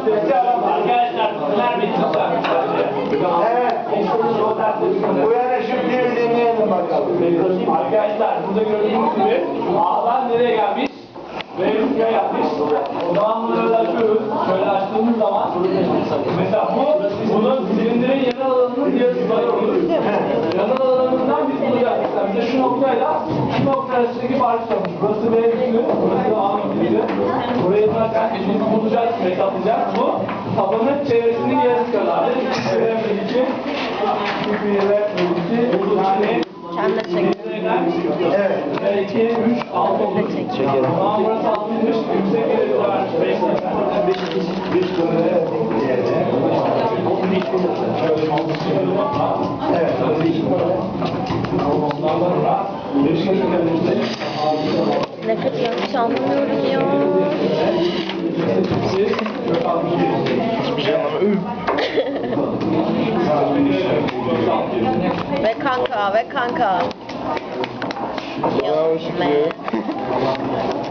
Arkadaşlar bunlar bitmişler. Evet. Bu dinleyelim bakalım. Arkadaşlar burada gördüğünüz gibi ağlar nereye gelmiş? Ve buraya yapmış. O zaman bunları açıyoruz. Şöyle açtığımız zaman mesela bu bunun silindirin yanal alanının yarısı kadar olur. Yanal alanından biz bulacağız. Mesela bize şu noktayla şu nokta arasındaki farkı sormuş. Burası B üstü, burası bulacağız, hesaplayacağız. Bu tabanın çevresinin yarısı kadar. Bir ve iki, bir ve iki, bu tane Kendine çek. Evet. 2, 3, 6 olur. Tamam burası 60, yüksek bir var. 5 Bir sürü diyelim. Evet. Nefes yanlış anlamıyorum ya. Hiçbir şey anlamıyorum. Ve kanka ve kanka. Bravo Şükrü. Yo, man.